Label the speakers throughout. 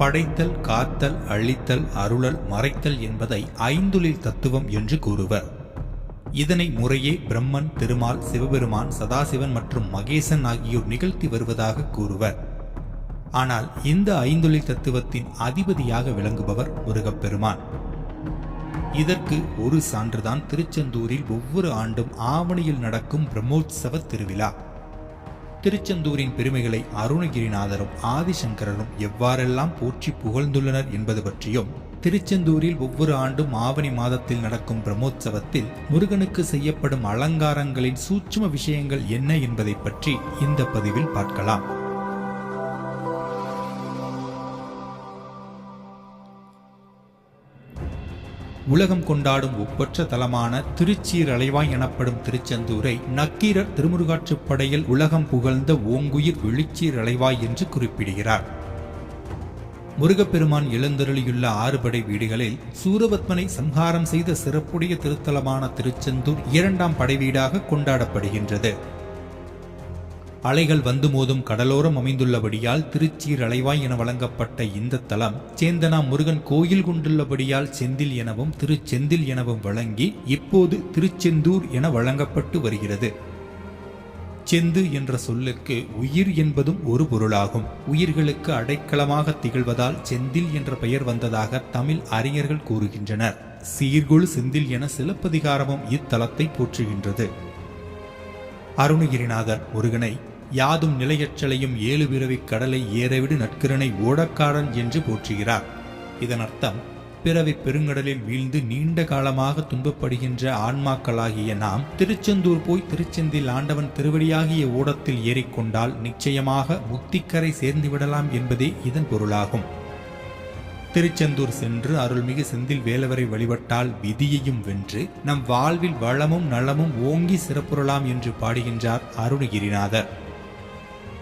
Speaker 1: படைத்தல் காத்தல் அழித்தல் அருளல் மறைத்தல் என்பதை ஐந்துளில் தத்துவம் என்று கூறுவர். இதனை முறையே பிரம்மன் திருமால் சிவபெருமான் சதாசிவன் மற்றும் மகேசன் ஆகியோர் நிகழ்த்தி வருவதாக கூறுவர். ஆனால் இந்த ஐந்தொழில் தத்துவத்தின் அதிபதியாக விளங்குபவர் முருகப்பெருமான். இதற்கு ஒரு சான்றுதான் திருச்செந்தூரில் ஒவ்வொரு ஆண்டும் ஆவணியில் நடக்கும் பிரம்மோற்சவ திருவிழா. திருச்செந்தூரின் பெருமைகளை அருணகிரிநாதரும் ஆதிசங்கரரும் எவ்வாறெல்லாம் போற்றி புகழ்ந்துள்ளனர் என்பது பற்றியும் திருச்செந்தூரில் ஒவ்வொரு ஆண்டும் ஆவணி மாதத்தில் நடக்கும் பிரம்மோற்சவத்தில் முருகனுக்கு செய்யப்படும் அலங்காரங்களின் சூட்சும விஷயங்கள் என்ன என்பதை பற்றி இந்த பதிவில் பார்க்கலாம். உலகம் கொண்டாடும் ஒப்பற்ற தலமான திருச்சீரலைவாய் எனப்படும் திருச்செந்தூரை நக்கீரர் திருமுருகாற்றுப்படையில் உலகம் புகழ்ந்த ஓங்குயிர் வெளிச்சீரலைவாய் என்று குறிப்பிடுகிறார். முருகப்பெருமான் எழுந்தருளியுள்ள ஆறுபடை வீடுகளில் சூரபத்மனை சம்ஹாரம் செய்த சிறப்புடைய திருத்தலமான திருச்செந்தூர் இரண்டாம் படை வீடாக கொண்டாடப்படுகின்றது. அலைகள் வந்து மோதும் கடலோரம் அமைந்துள்ளபடியால் திருச்சீரலைவாய் என வழங்கப்பட்ட இந்த தலம் சேந்தனா முருகன் கோயில் கொண்டுள்ளபடியால் செந்தில் எனவும் திருச்செந்தில் எனவும் வழங்கி இப்போது திருச்செந்தூர் என வழங்கப்பட்டு வருகிறது. செந்து என்ற சொல்லுக்கு உயிர் என்பதும் ஒரு பொருளாகும். உயிர்களுக்கு அடைக்கலமாக திகழ்வதால் செந்தில் என்ற பெயர் வந்ததாக தமிழ் அறிஞர்கள் கூறுகின்றனர். சீர்குழு செந்தில் என சிலப்பதிகாரமும் இத்தலத்தை போற்றுகின்றது. அருணகிரிநாதர் முருகனை யாதும் நிலையற்றலையும் ஏழு பிறவி கடலை ஏறவிடு நட்கிரனை ஓடக்காரன் என்று போற்றுகிறார். இதன் அர்த்தம் பிறவி பெருங்கடலில் வீழ்ந்து நீண்ட காலமாக துன்பப்படுகின்ற ஆன்மாக்களாகிய நாம் திருச்செந்தூர் போய் திருச்செந்தில் ஆண்டவன் திருவடியாகிய ஓடத்தில் ஏறிக்கொண்டால் நிச்சயமாக முத்திக்கரை சேர்ந்து விடலாம் என்பதே இதன் பொருளாகும். திருச்செந்தூர் சென்று அருள்மிகு செந்தில் வேலவரை வழிபட்டால் விதியையும் வென்று நம் வாழ்வில் வளமும் நலமும் ஓங்கி சிறப்புறலாம் என்று பாடுகின்றார் அருணகிரிநாதர்.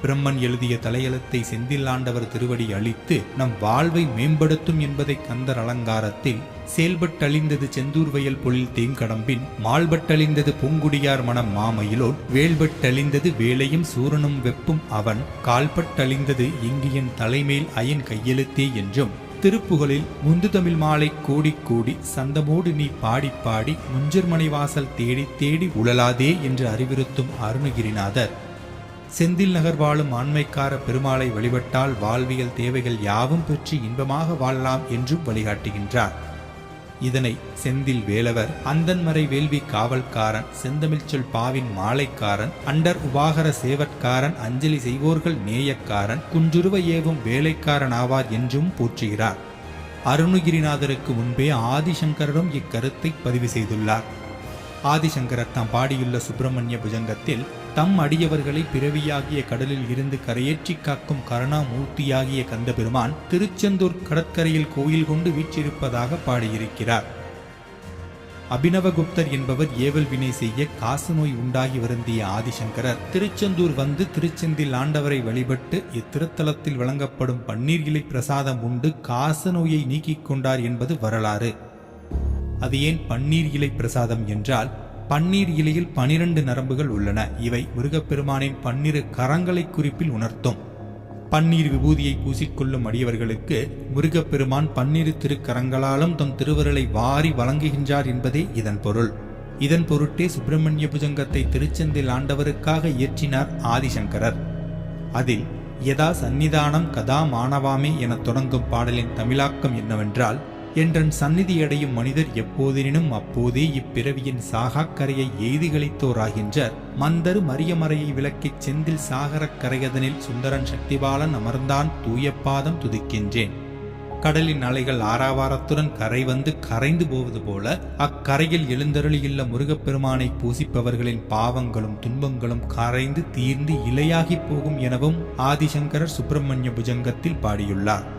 Speaker 1: பிரம்மன் எழுதிய தலையெழுத்தை செந்தில்லாண்டவர் திருவடி அளித்து நம் வாழ்வை மேம்படுத்தும் என்பதை கந்தர் அலங்காரத்தில் செயல்பட்டழிந்தது செந்தூர்வயல் பொழில் தேங்கடம்பின் மால்பட்டழிந்தது பூங்குடியார் மனம் மாமயிலோன் வேல்பட்டழிந்தது வேலையும் சூரனும் வெப்பும் அவன் கால்பட்டழிந்தது இங்கியன் தலைமேல் அயன் கையெழுத்தே என்றும் திருப்புகழில் முந்து தமிழ் மாலை கூடி கூடி சந்தமோடு நீ பாடி பாடி முஞ்சர்மனை வாசல் தேடி தேடி உழலாதே என்று அறிவுறுத்தும் அருணகிரிநாதர். செந்தில் நகர் வாழும் ஆண்மைக்கார பெருமாளை வழிபட்டால் வாழ்வியல் தேவைகள் யாவும் பெற்று இன்பமாக வாழலாம் என்றும் வழிகாட்டுகின்றார். இதனை செந்தில் வேலவர் அந்தன்மறை வேள்வி காவல்காரன் செந்தமிழ்ச்சொல் பாவின் மாலைக்காரன் அண்டர் உபாகர சேவற்காரன் அஞ்சலி செய்வோர்கள் நேயக்காரன் குன்றுருவ ஏவும் வேலைக்காரன் ஆவார் என்றும் போற்றுகிறார். அருணகிரிநாதருக்கு முன்பே ஆதிசங்கரரும் இக்கருத்தை பதிவு செய்துள்ளார். ஆதிசங்கரர் தாம் பாடியுள்ள சுப்பிரமணிய புஜங்கத்தில் தம் அடியவர்களை பிறவியாகிய கடலில் இருந்து கரையேற்றி காக்கும் கருணாமூர்த்தியாகிய கந்தபெருமான் திருச்செந்தூர் கடற்கரையில் கோயில் கொண்டு வீற்றிருப்பதாக பாடியிருக்கிறார். அபினவகுப்தர் என்பவர் ஏவல் வினை செய்ய காசு நோய் உண்டாகி வருந்திய ஆதிசங்கரர் திருச்செந்தூர் வந்து திருச்செந்தில் ஆண்டவரை வழிபட்டு இத்திருத்தலத்தில் வழங்கப்படும் பன்னீர் இலை பிரசாதம் உண்டு காசு நோயை நீக்கிக் கொண்டார் என்பது வரலாறு. அது ஏன் பன்னீர் இலை பிரசாதம் என்றால் பன்னீர் இலையில் பனிரெண்டு நரம்புகள் உள்ளன. இவை முருகப்பெருமானின் பன்னிரு கரங்களை குறிப்பில் உணர்த்தும். பன்னீர் விபூதியை பூசிக்கொள்ளும் அடியவர்களுக்கு முருகப்பெருமான் பன்னிரு திருக்கரங்களாலும் தம் திருவருளை வாரி வழங்குகின்றார் என்பதே இதன் பொருள். இதன் பொருட்டே சுப்பிரமணிய புஜங்கத்தை திருச்செந்தில் ஆண்டவருக்காக இயற்றினார் ஆதிசங்கரர். அதில் யதா சந்நிதானம் கதா மாணவாமே என தொடங்கும் பாடலின் தமிழாக்கம் என்னவென்றால் என்றன் சந்நிதியடையும் மனிதர் எப்போதெனினும் அப்போதே இப்பிறவியின் சாகாக்கரையை எய்திகளித்தோராகின்றார். மந்தரு மரியமறையை விளக்கிச் செந்தில் சாகரக் கரையதனில் சுந்தரன் சக்திபாலன் அமர்ந்தான் தூயப்பாதம் துதிக்கின்றேன். கடலின் அலைகள் ஆறாவாரத்துடன் கரை வந்து கரைந்து போவது போல அக்கரையில் எழுந்தருளியுள்ள முருகப்பெருமானை பூசிப்பவர்களின் பாவங்களும் துன்பங்களும் கரைந்து தீர்ந்து இலையாகி போகும் எனவும் ஆதிசங்கரர் சுப்பிரமணிய புஜங்கத்தில் பாடியுள்ளார்.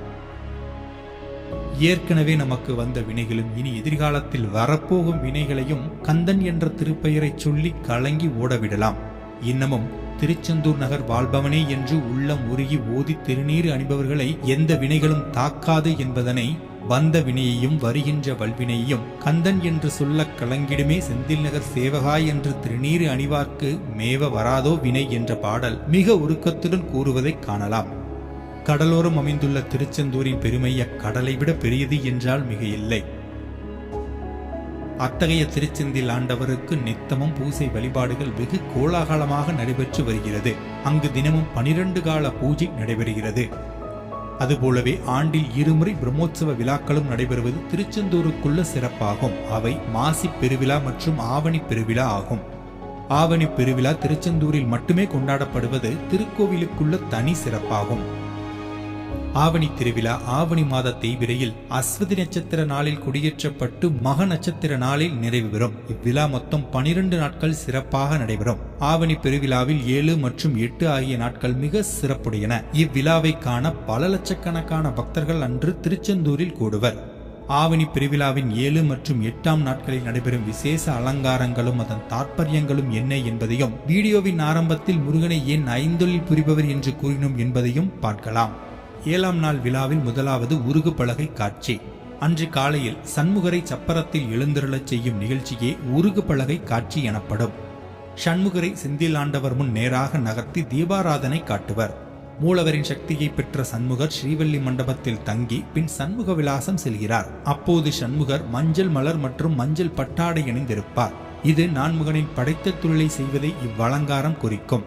Speaker 1: ஏற்கனவே நமக்கு வந்த வினைகளும் இனி எதிர்காலத்தில் வரப்போகும் வினைகளையும் கந்தன் என்ற திருப்பெயரை சொல்லி கலங்கி ஓடவிடலாம். இன்னமும் திருச்செந்தூர் நகர் வாழ்பவனே என்று உள்ளம் உருகி ஓதி திருநீர் அணிபவர்களை எந்த வினைகளும் தாக்காது என்பதனை வந்த வினையையும் வருகின்ற வல்வினையையும் கந்தன் என்று சொல்லக் கலங்கிடுமே செந்தில் நகர் சேவகாய் என்று திருநீர் அணிவார்க்கு மேவ வராதோ வினை என்ற பாடல் மிக உருக்கத்துடன் கூறுவதைக் காணலாம். கடலோரம் அமைந்துள்ள திருச்செந்தூரின் பெருமை அக்கடலை விட பெரியது என்றால் மிக இல்லை அத்தகைய திருச்செந்தில் ஆண்டவருக்கு நித்தமும் பூசை வழிபாடுகள் வெகு கோலாகலமாக நடைபெற்று வருகிறது. அங்கு தினமும் பனிரெண்டு கால பூஜை நடைபெறுகிறது. அதுபோலவே ஆண்டில் இருமுறை பிரம்மோற்சவ விழாக்களும் நடைபெறுவது திருச்செந்தூருக்குள்ள சிறப்பாகும். அவை மாசி பெருவிழா மற்றும் ஆவணி பெருவிழா ஆகும். ஆவணி பெருவிழா திருச்செந்தூரில் மட்டுமே கொண்டாடப்படுவது திருக்கோவிலுக்குள்ள தனி சிறப்பாகும். ஆவணி திருவிழா ஆவணி மாத தேய்பிரையில் அஸ்வதி நட்சத்திர நாளில் கொடியேற்றப்பட்டு மக நட்சத்திர நாளில் நிறைவு பெறும். இவ்விழா மொத்தம் பனிரெண்டு நாட்கள் சிறப்பாக நடைபெறும். ஆவணி பெருவிழாவில் ஏழு மற்றும் எட்டு ஆகிய நாட்கள் மிக சிறப்புடையன. இவ்விழாவை காண பல லட்சக்கணக்கான பக்தர்கள் அன்று திருச்செந்தூரில் கூடுவர். ஆவணி பெருவிழாவின் ஏழு மற்றும் எட்டாம் நாட்களில் நடைபெறும் விசேஷ அலங்காரங்களும் அதன் தாற்பயங்களும் என்ன என்பதையும் வீடியோவின் ஆரம்பத்தில் முருகனை ஏன் ஐந்தொழில் புரிபவர் என்று கூறினோம் என்பதையும் பார்க்கலாம். ஏழாம் நாள் விழாவில் முதலாவது உருகு பலகை காட்சி. அன்று காலையில் சண்முகரை சப்பரத்தில் எழுந்திருளச் செய்யும் நிகழ்ச்சியே உருகு பலகை காட்சி எனப்படும். சண்முகரை செந்தில் ஆண்டவர் முன் நேராக நகர்த்தி தீபாராதனை காட்டுவர். மூலவரின் சக்தியை பெற்ற சண்முகர் ஸ்ரீவல்லி மண்டபத்தில் தங்கி பின் சண்முக விலாசம் செல்கிறார். அப்போது சண்முகர் மஞ்சள் மலர் மற்றும் மஞ்சள் பட்டாடை இணைந்திருப்பார். இது நான்முகனின் படைத்த தொழிலை செய்வதை இவ்வலங்காரம் குறிக்கும்.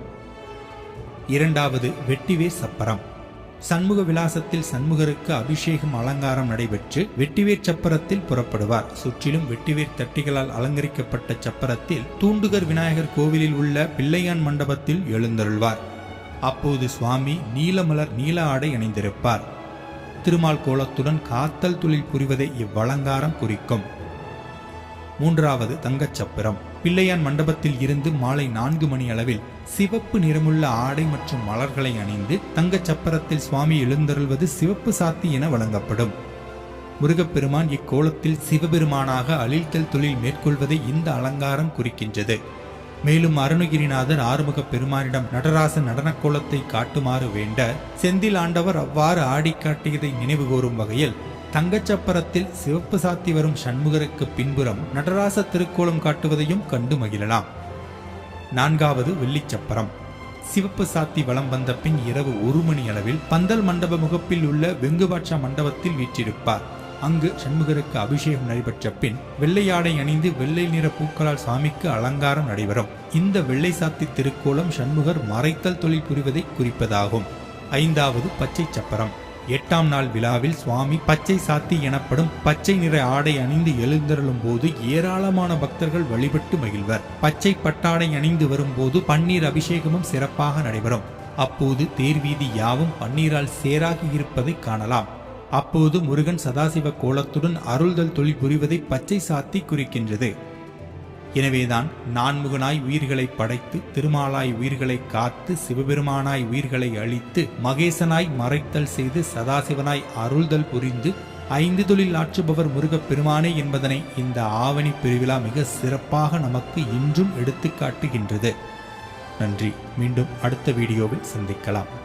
Speaker 1: இரண்டாவது வெட்டிவே சப்பரம். சண்முக விலாசத்தில் சண்முகருக்கு அபிஷேகம் அலங்காரம் நடைபெற்று வெட்டிவேர் சப்பரத்தில் புறப்படுவார். சுற்றிலும் வெட்டிவேர் தட்டிகளால் அலங்கரிக்கப்பட்ட சப்பரத்தில் தூண்டுகர் விநாயகர் கோவிலில் உள்ள பிள்ளையான் மண்டபத்தில் எழுந்தருள்வார். அப்போது சுவாமி நீலமலர் நீல ஆடை அணிந்திருப்பார். திருமால் கோலத்துடன் காத்தல் தொழில் புரிவதை இவ்வலங்காரம் குறிக்கும். மூன்றாவது தங்கச்சப்பரம் பிள்ளையான் மண்டபத்தில் இருந்து மாலை நான்கு மணி அளவில் சிவப்பு நிறமுள்ள ஆடை மற்றும் மலர்களை அணிந்து தங்கச் சப்பரத்தில் சுவாமி எழுந்தருள்வது சிவப்பு சாத்தி என வழங்கப்படும். முருகப்பெருமான் இக்கோலத்தில் சிவபெருமானாக அழித்தல் தொழில் மேற்கொள்வதை இந்த அலங்காரம் குறிக்கின்றது. மேலும் அருணகிரிநாதர் ஆறுமுக பெருமானிடம் நடராசன் நடனக்கோலத்தை காட்டுமாறு வேண்ட செந்தில் ஆண்டவர் அவ்வாறு ஆடி காட்டியதை நினைவு கூறும் வகையில் தங்கச்சப்பரத்தில் சிவப்பு சாத்தி வரும் சண்முகருக்கு பின்புறம் நடராச திருக்கோலம் காட்டுவதையும் கண்டு மகிழலாம். நான்காவது வெள்ளிச்சப்பரம். சிவப்பு சாத்தி வலம் வந்த பின் இரவு ஒரு மணி அளவில் பந்தல் மண்டப முகப்பில் உள்ள வெங்குபாட்சா மண்டபத்தில் வீற்றிருப்பார். அங்கு சண்முகருக்கு அபிஷேகம் நடைபெற்ற பின் வெள்ளையாடை அணிந்து வெள்ளை நிற பூக்களால் சாமிக்கு அலங்காரம் நடைபெறும். இந்த வெள்ளை சாத்தி திருக்கோலம் சண்முகர் மறைத்தல் தொழில் புரிவதை குறிப்பதாகும். ஐந்தாவது பச்சை சப்பரம் எட்டாம் நாள் விழாவில் சுவாமி பச்சை சாத்தி எனப்படும் பச்சை நிற ஆடை அணிந்து எழுந்தருளும் போது ஏராளமான பக்தர்கள் வழிபட்டு மகிழ்வர். பச்சை பட்டாடை அணிந்து வரும்போது பன்னீர் அபிஷேகமும் சிறப்பாக நடைபெறும். அப்போது தேர்வீதி யாவும் பன்னீரால் சேராகி இருப்பதை காணலாம். அப்போது முருகன் சதாசிவ கோலத்துடன் அருள்தல் தொழில் புரிவதை பச்சை சாத்தி குறிக்கின்றது. எனவேதான் நான்முகனாய் உயிர்களை படைத்து திருமாலாய் உயிர்களை காத்து சிவபெருமானாய் உயிர்களை அழித்து மகேசனாய் மறைத்தல் செய்து சதாசிவனாய் அருள்தல் புரிந்து ஐந்து தொழில் ஆற்றுபவர் முருகப் பெருமானே என்பதனை இந்த ஆவணி பெருவிழா மிக சிறப்பாக நமக்கு இன்றும் எடுத்துக்காட்டுகின்றது நன்றி. மீண்டும் அடுத்த வீடியோவில் சந்திக்கலாம்.